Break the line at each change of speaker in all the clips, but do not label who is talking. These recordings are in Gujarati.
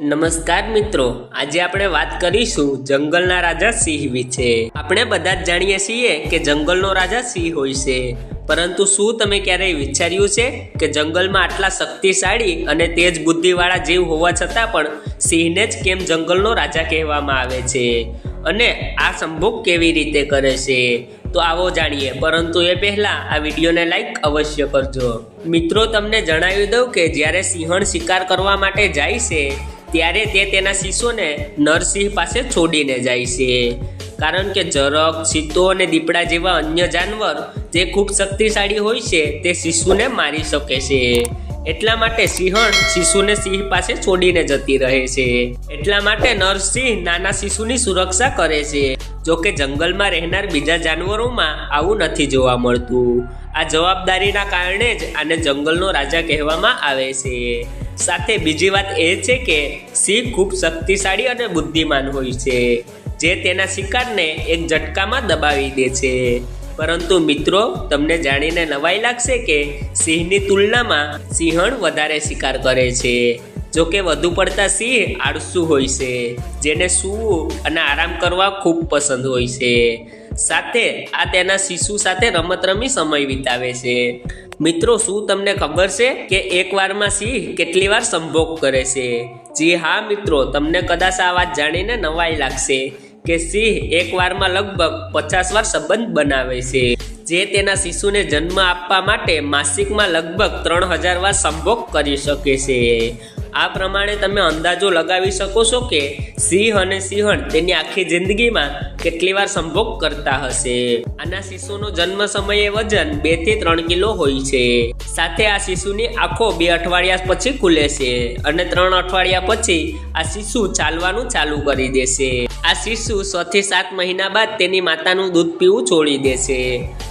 નમસ્કાર મિત્રો, આજે આપણે વાત કરીશું જંગલના રાજા સિંહ વિશે. આપણે બધા જ જાણીએ છીએ કે જંગલનો રાજા સિંહ હોય છે. પરંતુ શું તમે ક્યારેય વિચાર્યું છે કે જંગલમાં આટલા શક્તિશાળી અને તેજ બુદ્ધિવાળા જીવ હોવા છતાં પણ સિંહને જ કેમ જંગલનો રાજા કહેવામાં આવે છે? અને આ સંભોગ કેવી રીતે કરે છે? તો આવો જાણીએ. પરંતુ એ પહેલા આ વિડીયોને લાઈક અવશ્ય કરજો. મિત્રો, તમને જણાવી દઉં કે જ્યારે સિંહણ શિકાર કરવા માટે જાય છે ત્યારે તે તેના શિશુને નરસિંહ પાસે છોડીને જાય છે. કારણ કે જરક ચિત્તો અને દીપડા જેવા અન્ય જાનવર જે ખૂબ શક્તિશાળી હોય છે, તે શિશુને મારી શકે છે. એટલા માટે સિંહણ શિશુને સિંહ પાસે છોડીને જતી રહે છે. એટલા માટે નરસિંહ નાના શિશુની સુરક્ષા કરે છે. જોકે જંગલમાં રહેનાર બીજા જાનવરોમાં આવું નથી જોવા મળતું. આ જવાબદારીના કારણે જ આને જંગલનો રાજા કહેવામાં આવે છે. સાથે બીજી વાત એ છે કે સિંહ ખૂબ શક્તિશાળી અને બુદ્ધિમાન હોય છે, જે તેના શિકારને એક ઝટકામાં દબાવી દે છે. પરંતુ મિત્રો, તમને જાણીને નવાઈ લાગશે કે સિંહની તુલનામાં સિંહણ વધારે શિકાર કરે છે. જો કે વધુ પડતા સિંહ આળસુ હોય છે, જેને સૂવું અને આરામ કરવા ખૂબ પસંદ હોય છે. સાથે આ તેના શિશુ સાથે રમત રમી સમય વિતાવે છે. મિત્રો, શું તમને ખબર છે કે એક વારમાં સિંહ કેટલી વાર સંભોગ કરે છે? જી હા, મિત્રો, તમને કદાચ આ વાત જાણીને નવાઈ લાગશે કે સિંહ એક વારમાં લગભગ પચાસ વાર સંબંધ બનાવે છે. જે તેના શિશુને જન્મ આપવા માટે માસિકમાં લગભગ ત્રણ હજાર વાર સંભોગ કરી શકે છે. આ પ્રમાણે તમે અંદાજો લગાવી શકો છો કે સિંહ અને સિંહણ તેની આખી જિંદગીમાં કેટલી વાર સંભોગ કરતા હશે. આના શિશુનો જન્મ સમયે વજન બેથી ત્રણ કિલો હોય છે. સાથે આ શિશુની આંખો બે અઠવાડિયા પછી ખુલે છે અને ત્રણ અઠવાડિયા પછી આ શિશુ ચાલવાનું ચાલુ કરી દેશે આ શિશુ છ થી સાત મહિના બાદ તેની માતાનું દૂધ પીવું છોડી દેશે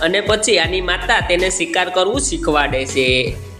અને પછી આની માતા તેને શિકાર કરવું શીખવાડે છે.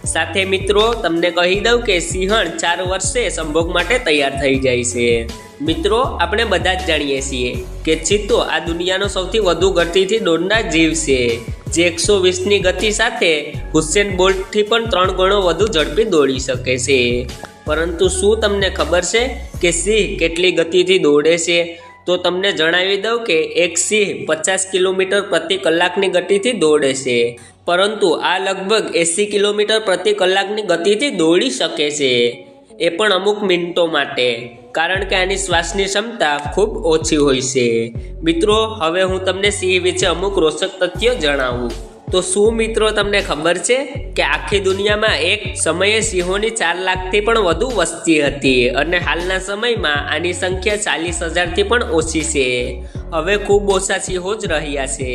સાથે મિત્રો, તમને કહી દઉં કે સિંહણ ચાર વર્ષે સંભોગ માટે તૈયાર થઈ જાય છે. મિત્રો, આપણે બધા જ જાણીએ છીએ કે ચિત્તો આ દુનિયાનો સૌથી વધુ ગતિથી દોડનાર જીવ છે. જે એકસો વીસની ગતિ સાથે હુસેન બોલ્ટથી પણ ત્રણ ગણો વધુ ઝડપી દોડી શકે છે. પરંતુ શું તમને ખબર છે કે સિંહ કેટલી ગતિથી દોડે છે? તો તમને જણાવી દઉં કે એક સિંહ પચાસ કિલોમીટર પ્રતિ કલાકની ગતિથી દોડે છે. પરંતુ આ લગભગ એંસી કિલોમીટર પ્રતિ કલાકની ગતિથી દોડી શકે છે. એ પણ અમુક મિનિટો માટે, કારણ કે આની શ્વાસની ક્ષમતા ખૂબ ઓછી હોય છે. મિત્રો, હવે હું તમને સિંહ વિશે અમુક રોચક તથ્યો જણાવું. તો શું મિત્રો તમને ખબર છે કે આખી દુનિયામાં એક સમયે સિંહોની ચાર લાખથી પણ વધુ વસ્તી હતી અને હાલના સમયમાં આની સંખ્યા ચાલીસ હજારથી પણ ઓછી છે. હવે ખૂબ ઓછા સિંહો જ રહ્યા છે.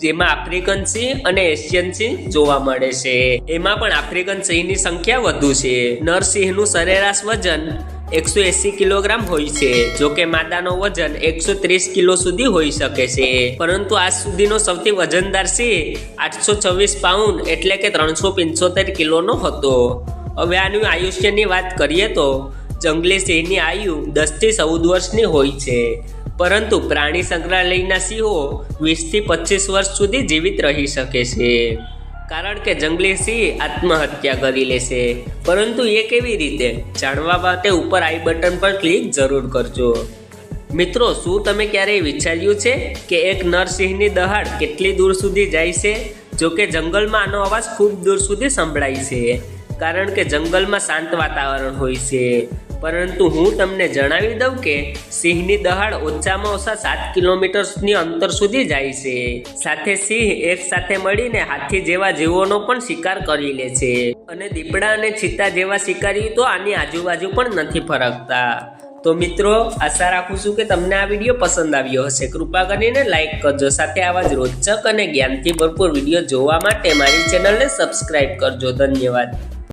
જેમાં આફ્રિકન સિંહ અને એશિયન સિંહ જોવા મળે છે. એમાં પણ આફ્રિકન સિંહની સંખ્યા વધુ છે. નર સિંહનું સરેરાશ વજન એકસો એસી કિલોગ્રામ હોય છે, જો કે માદાનો વજન એકસો ત્રીસ કિલો સુધી હોઈ શકે છે. પરંતુ આજ સુધીનો સૌથી વજનદાર સિંહ આઠસો છવ્વીસ પાઉન્ડ એટલે કે ત્રણસો પંચોતેર કિલોનો હતો. હવે આનું આયુષ્યની વાત કરીએ તો જંગલી સિંહની આયુ દસથી ચૌદ વર્ષની હોય છે. પરંતુ પ્રાણી સંગ્રહાલયના સિંહો વીસથી પચીસ વર્ષ સુધી જીવિત રહી શકે છે. કારણ કે જંગલી સિંહ આત્મહત્યા કરી લેશે પરંતુ એ કેવી રીતે? જાણવા માટે ઉપર આઈ બટન પર ક્લિક જરૂર કરજો. મિત્રો, શું તમે ક્યારેય વિચાર્યું છે કે એક નરસિંહની દહાડ કેટલી દૂર સુધી જાય છે? જો કે જંગલમાં આનો અવાજ ખૂબ દૂર સુધી સંભળાય છે. કારણ કે જંગલમાં શાંત વાતાવરણ હોય છે. પરંતુ હું તમને જણાવી દઉં કે સિંહની દહાડ ઓછામાં ઓછા સાત કિલોમીટર્સની અંતર સુધી જાય છે. સાથે સિંહ એક સાથે મળીને હાથી જેવા જીવોનો પણ શિકાર કરી લે છે. અને દીપડા અને ચિત્તા જેવા શિકારી તો આની આજુબાજુ પણ નથી ફરકતા. તો મિત્રો, આશા રાખું છું કે તમને આ વીડિયો પસંદ આવ્યો હશે. કૃપા કરીને લાઈક કરજો, સાથે આવા જ રોચક અને જ્ઞાનથી ભરપૂર વીડિયો જોવા માટે મારી ચેનલને સબસ્ક્રાઈબ કરજો. ધન્યવાદ.